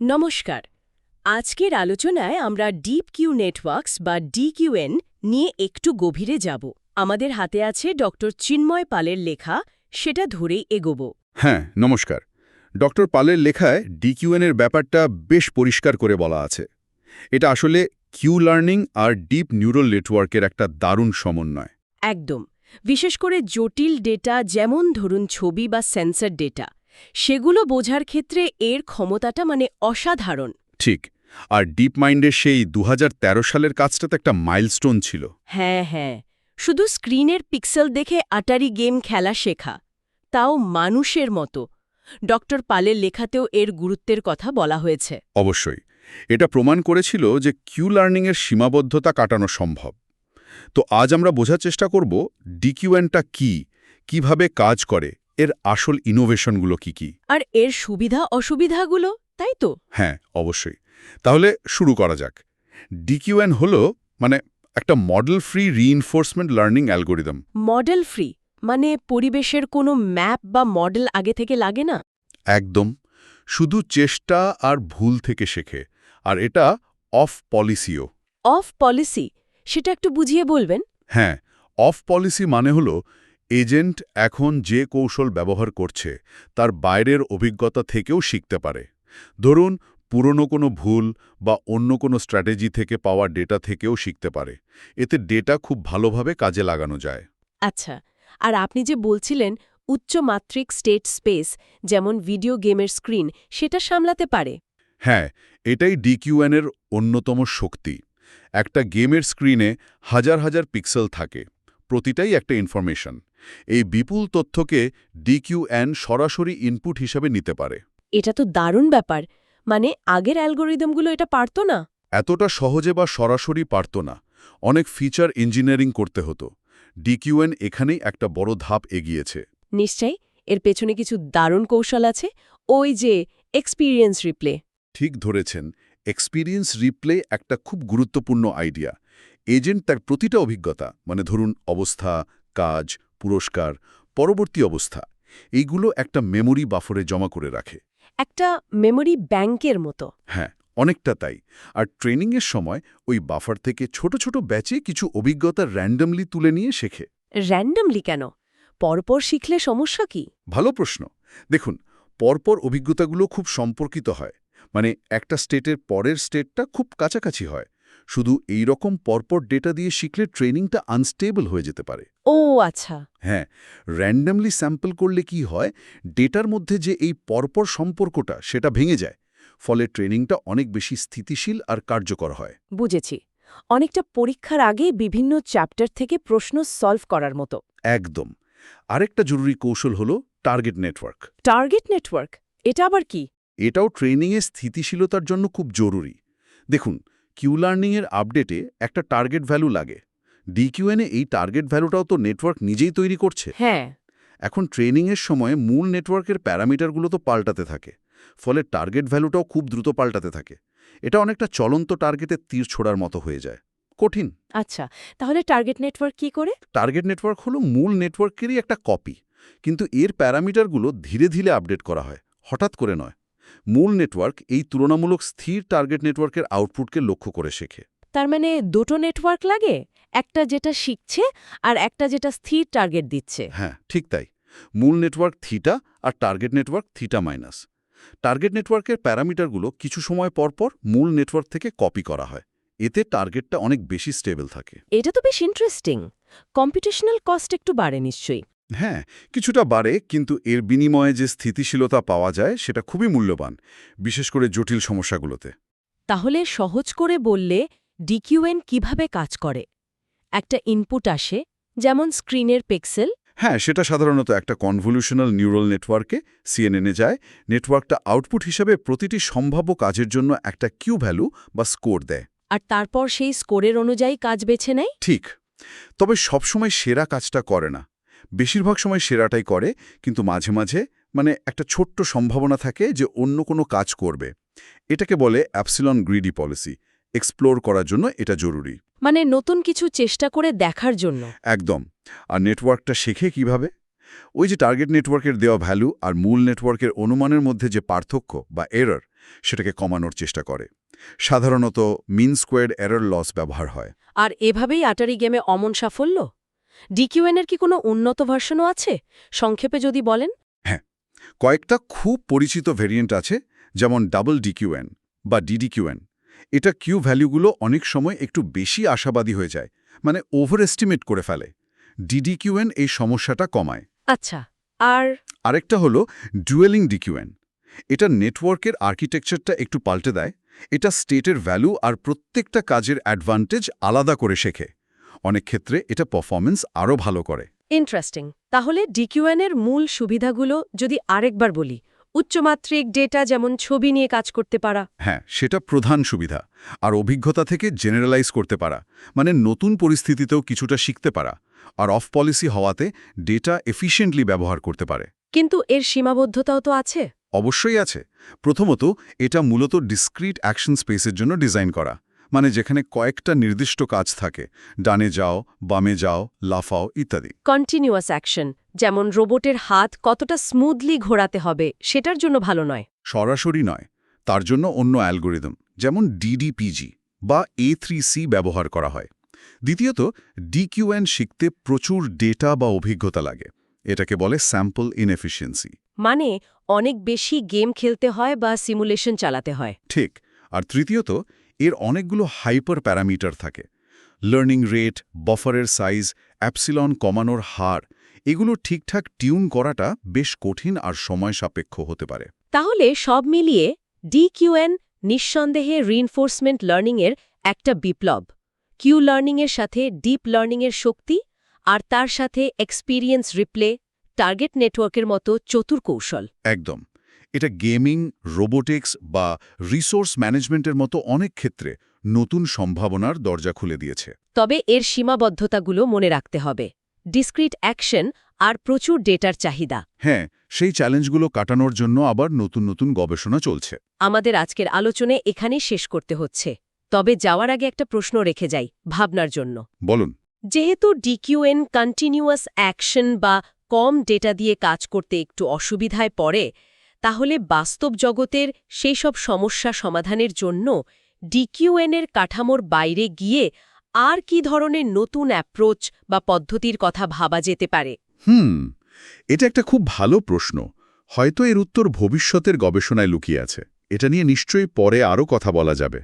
নমস্কার। আজকের আলোচনায় আমরা ডিপ কিউ নেটওয়ার্কস বা ডিকিউএন নিয়ে একটু গভীরে যাব। আমাদের হাতে আছে ডক্টর চিন্ময় পালের লেখা সেটা ধরেই এগোব। হ্যাঁ নমস্কার। ডক্টর পালের লেখায় ডিকিউএন এর ব্যাপারটা বেশ পরিষ্কার করে বলা আছে। এটা আসলে কিউ লার্নিং আর ডিপ নিউরাল নেটওয়ার্কের একটা দারুণ সমন্বয়। একদম। বিশেষ করে জটিল ডেটা যেমন ধরুন ছবি বা সেন্সর ডেটা সেগুলো বোঝার ক্ষেত্রে এর ক্ষমতাটা মানে অসাধারণ। ঠিক আর ডিপ মাইন্ডের সেই দু হাজার তেরো সালের কাজটা তো একটা মাইলস্টোন ছিল। হ্যাঁ হ্যাঁ শুধু স্ক্রিনের পিক্সেল দেখে আটারি গেম খেলা শেখা তাও মানুষের মতো। ডক্টর পালের লেখাতেও এর গুরুত্বের কথা বলা হয়েছে। অবশ্যই এটা প্রমাণ করেছিল যে কিউ লার্নিংয়ের সীমাবদ্ধতা কাটানো সম্ভব। তো আজ আমরা বোঝার চেষ্টা করব ডিকিউএনটা কি কীভাবে কাজ করে এর আসল ইনোভেশনগুলো কি কি? আর এর সুবিধা অসুবিধাগুলো তাই তো? হ্যাঁ অবশ্যই। তাহলে শুরু করা যাক। ডিকিউএন হল মানে একটা model free reinforcement learning algorithm model free মানে পরিবেশের কোনো ম্যাপ বা মডেল আগে থেকে লাগে না? একদম। শুধু চেষ্টা আর ভুল থেকে শেখে। আর এটা অফ পলিসিও অফ পলিসি সেটা একটু বুঝিয়ে বলবেন? হ্যাঁ অফ পলিসি মানে হল এজেন্ট এখন যে কৌশল ব্যবহার করছে তার বাইরের অভিজ্ঞতা থেকেও শিখতে পারে। ধরুন পুরনো কোনো ভুল বা অন্য কোনো স্ট্র্যাটেজি থেকে পাওয়া ডেটা থেকেও শিখতে পারে। এতে ডেটা খুব ভালোভাবে কাজে লাগানো যায়। আচ্ছা আর আপনি যে বলছিলেন উচ্চমাত্রিক স্টেট স্পেস যেমন ভিডিও গেমের স্ক্রিন সেটা সামলাতে পারে। হ্যাঁ এটাই ডিকিউএনের অন্যতম শক্তি। একটা গেমের স্ক্রিনে হাজার হাজার পিক্সেল থাকে। প্রতিটাই একটা ইনফরমেশন এই বিপুল তথ্যকে ডিকিউএন সরাসরি ইনপুট হিসাবে নিতে পারে। এটা তো দারুণ ব্যাপার। মানে আগের অ্যালগোরিদমগুলো এটা পারত না। এতটা সহজে বা সরাসরি পারত না। অনেক ফিচার ইঞ্জিনিয়ারিং করতে হতো। ডিকিউএন এখানেই একটা বড় ধাপ এগিয়েছে। নিশ্চয়ই এর পেছনে কিছু দারুণ কৌশল আছে। ওই যে এক্সপিরিয়েন্স রিপ্লে ঠিক ধরেছেন। এক্সপিরিয়েন্স রিপ্লে একটা খুব গুরুত্বপূর্ণ আইডিয়া এজেন্ট তার প্রতিটা অভিজ্ঞতা মানে ধরুন অবস্থা কাজ পুরস্কার পরবর্তী অবস্থা এইগুলো একটা মেমোরি বাফরে জমা করে রাখে। একটা মেমোরি ব্যাংকের মতো। হ্যাঁ অনেকটা তাই। আর ট্রেনিংয়ের সময় ওই বাফার থেকে ছোট ছোট ব্যাচে কিছু অভিজ্ঞতা র্যান্ডমলি তুলে নিয়ে শেখে। র্যান্ডমলি কেন? পরপর শিখলে সমস্যা কি? ভালো প্রশ্ন। দেখুন পরপর অভিজ্ঞতাগুলো খুব সম্পর্কিত হয় মানে একটা স্টেটের পরের স্টেটটা খুব কাছাকাছি হয়। শুধু এই রকম পরপর ডেটা দিয়ে শিখলে ট্রেনিংটা আনস্টেবল হয়ে যেতে পারে। ও আচ্ছা। হ্যাঁ র্যান্ডমলি স্যাম্পল করলে কি হয় ডেটার মধ্যে যে এই পরপর সম্পর্কটা সেটা ভেঙে যায় ফলে ট্রেনিংটা অনেক বেশি স্থিতিশীল আর কার্যকর হয়। বুঝেছি। অনেকটা পরীক্ষার আগে বিভিন্ন চ্যাপ্টার থেকে প্রশ্ন সলভ করার মতো। একদম। আরেকটা জরুরি কৌশল হল টার্গেট নেটওয়ার্ক টার্গেট নেটওয়ার্ক এটা আবার কি? এটাও ট্রেনিংয়ে স্থিতিশীলতার জন্য খুব জরুরি। দেখুন কিউ লার্নিংয়ের আপডেটে একটা টার্গেট ভ্যালু লাগে। ডিকিউএনে এই টার্গেট ভ্যালুটাও তো নেটওয়ার্ক নিজেই তৈরি করছে। হ্যাঁ। এখন ট্রেনিংয়ের সময় মূল নেটওয়ার্কের প্যারামিটারগুলো তো পাল্টাতে থাকে ফলে টার্গেট ভ্যালুটাও খুব দ্রুত পাল্টাতে থাকে। এটা অনেকটা চলন্ত টার্গেটের তীর ছোড়ার মতো হয়ে যায়। কঠিন। আচ্ছা তাহলে টার্গেট নেটওয়ার্ক কি করে? টার্গেট নেটওয়ার্ক হলো মূল নেটওয়ার্কেরই একটা কপি কিন্তু এর প্যারামিটারগুলো ধীরে ধীরে আপডেট করা হয় হঠাৎ করে নয়। মূল নেটওয়ার্ক এই তুলনামূলক স্থির টার্গেট নেটওয়ার্কের আউটপুটকে লক্ষ্য করে শেখে। তার মানে দুটো নেটওয়ার্ক লাগে একটা যেটা শিখছে আর একটা যেটা স্থির টার্গেট দিচ্ছে। হ্যাঁ ঠিক তাই। মূল নেটওয়ার্ক থিটা আর target network theta minus target নেটওয়ার্কের প্যারামিটারগুলো কিছু সময় পর পর মূল নেটওয়ার্ক থেকে কপি করা হয়। এতে টার্গেটটা অনেক বেশি স্টেবল থাকে। এটা তো বেশ ইন্টারেস্টিং কম্পিটিশনাল কস্ট একটু বাড়ে নিশ্চয়ই। হ্যাঁ কিছুটা বাড়ে কিন্তু এর বিনিময়ে যে স্থিতিশীলতা পাওয়া যায় সেটা খুবই মূল্যবান বিশেষ করে জটিল সমস্যাগুলোতে। তাহলে সহজ করে বললে ডিকিউএন কীভাবে কাজ করে? একটা ইনপুট আসে যেমন স্ক্রিনের পিক্সেল। হ্যাঁ সেটা সাধারণত একটা কনভলিউশনাল নিউরাল নেটওয়ার্কে সিএনএনে যায়। নেটওয়ার্কটা আউটপুট হিসাবে প্রতিটি সম্ভাব্য কাজের জন্য একটা কিউ ভ্যালু বা স্কোর দেয়। আর তারপর সেই স্কোরের অনুযায়ী কাজ বেছে নেয়? ঠিক। তবে সবসময় সেরা কাজটা করে না। বেশিরভাগ সময় সেরাটাই করে কিন্তু মাঝে মাঝে মানে একটা ছোট্ট সম্ভাবনা থাকে যে অন্য কোনো কাজ করবে। এটাকে বলে অ্যাপসিলন গ্রিডি পলিসি। এক্সপ্লোর করার জন্য এটা জরুরি। মানে নতুন কিছু চেষ্টা করে দেখার জন্য। একদম। আর নেটওয়ার্কটা শেখে কীভাবে? ওই যে টার্গেট নেটওয়ার্কের দেওয়া ভ্যালু আর মূল নেটওয়ার্কের অনুমানের মধ্যে যে পার্থক্য বা এরর সেটাকে কমানোর চেষ্টা করে। সাধারণত মিন স্কোয়ার্ড এরর লস ব্যবহার হয়। আর এভাবেই আটারি গেমে অমন সাফল্য? ডিকিউএনের কি কোনো উন্নত ভার্সনও আছে? সংক্ষেপে যদি বলেন। হ্যাঁ কয়েকটা খুব পরিচিত ভেরিয়েন্ট আছে যেমন ডাবল ডিকিউএন বা ডিডিকিউএন। এটা কিউ ভ্যালুগুলো অনেক সময় একটু বেশি আশাবাদী হয়ে যায় মানে ওভার এস্টিমেট করে ফেলে। ডিডিকিউএন এই সমস্যাটা কমায়। আচ্ছা আর? আরেকটা হলো ডুয়েলিং ডিকিউএন। এটা নেটওয়ার্কের আর্কিটেকচারটা একটু পাল্টে দেয় এটা স্টেটের ভ্যালু আর প্রত্যেকটা কাজের অ্যাডভান্টেজ আলাদা করে শেখে। অনেক ক্ষেত্রে এটা পারফরমেন্স আরও ভালো করে। ইন্টারেস্টিং তাহলে ডিকিউএন এর মূল সুবিধাগুলো যদি আরেকবার বলি উচ্চমাত্রিক ডেটা যেমন ছবি নিয়ে কাজ করতে পারা। হ্যাঁ সেটা প্রধান সুবিধা। আর অভিজ্ঞতা থেকে জেনারেলাইজ করতে পারা। মানে নতুন পরিস্থিতিতেও কিছুটা শিখতে পারা। আর অফ পলিসি হওয়াতে ডেটা এফিশিয়েন্টলি ব্যবহার করতে পারে। কিন্তু এর সীমাবদ্ধতাও তো আছে। অবশ্যই আছে। প্রথমত এটা মূলত ডিসক্রিট অ্যাকশন স্পেসের জন্য ডিজাইন করা। মানে যেখানে কয়েকটা নির্দিষ্ট কাজ থাকে ডানে যাও বামে যাও লাফাও ইত্যাদি। কন্টিনিউয়াস অ্যাকশন যেমন রোবটের হাত কতটা স্মুথলি ঘোরাতে হবে সেটার জন্য ভালো নয়। সরাসরি নয় তার জন্য অন্য অ্যালগোরিদম যেমন ডিডিপিজি বা এ সি ব্যবহার করা হয়। দ্বিতীয়ত ডিকিউএন শিখতে প্রচুর ডেটা বা অভিজ্ঞতা লাগে এটাকে বলে স্যাম্পল ইনএফিসিয়েন্সি মানে অনেক বেশি গেম খেলতে হয় বা সিমুলেশন চালাতে হয়। ঠিক আর তৃতীয়ত এর অনেকগুলো হাইপার প্যারামিটার থাকে। লার্নিং রেট বফারের সাইজ অ্যাপসিলন কমানোর হার এগুলো ঠিকঠাক টিউন করাটা বেশ কঠিন আর সময় সাপেক্ষ হতে পারে। তাহলে সব মিলিয়ে ডিকিউএন নিঃসন্দেহে রিইনফোর্সমেন্ট লার্নিংয়ের একটা বিপ্লব। কিউ লার্নিংয়ের সাথে ডিপ লার্নিংয়ের শক্তি আর তার সাথে এক্সপিরিয়েন্স রিপ্লে টার্গেট নেটওয়ার্কের মতো চতুর কৌশল। একদম। এটা গেমিং রোবোটিক্স বা রিসোর্স ম্যানেজমেন্টের মতো অনেক ক্ষেত্রে নতুন সম্ভাবনার দরজা খুলে দিয়েছে। তবে এর সীমাবদ্ধতাগুলো মনে রাখতে হবে। ডিসক্রিট অ্যাকশন আর প্রচুর ডেটার চাহিদা। হ্যাঁ সেই চ্যালেঞ্জগুলো কাটানোর জন্য আবার নতুন নতুন গবেষণা চলছে। আমাদের আজকের আলোচনা এখানেই শেষ করতে হচ্ছে। তবে যাওয়ার আগে একটা প্রশ্ন রেখে যাই ভাবনার জন্য। বলুন। যেহেতু ডিকিউএন কন্টিনিউয়াস অ্যাকশন বা কম ডেটা দিয়ে কাজ করতে একটু অসুবিধায় পড়ে তাহলে বাস্তব জগতের সেই সব সমস্যা সমাধানের জন্য ডিকিউএনের কাঠামোর বাইরে গিয়ে আর কি ধরনের নতুন অ্যাপ্রোচ বা পদ্ধতির কথা ভাবা যেতে পারে? হুম, এটা একটা খুব ভালো প্রশ্ন। হয়তো এর উত্তর ভবিষ্যতের গবেষণায় লুকিয়ে আছে। এটা নিয়ে নিশ্চয়ই পরে আরও কথা বলা যাবে।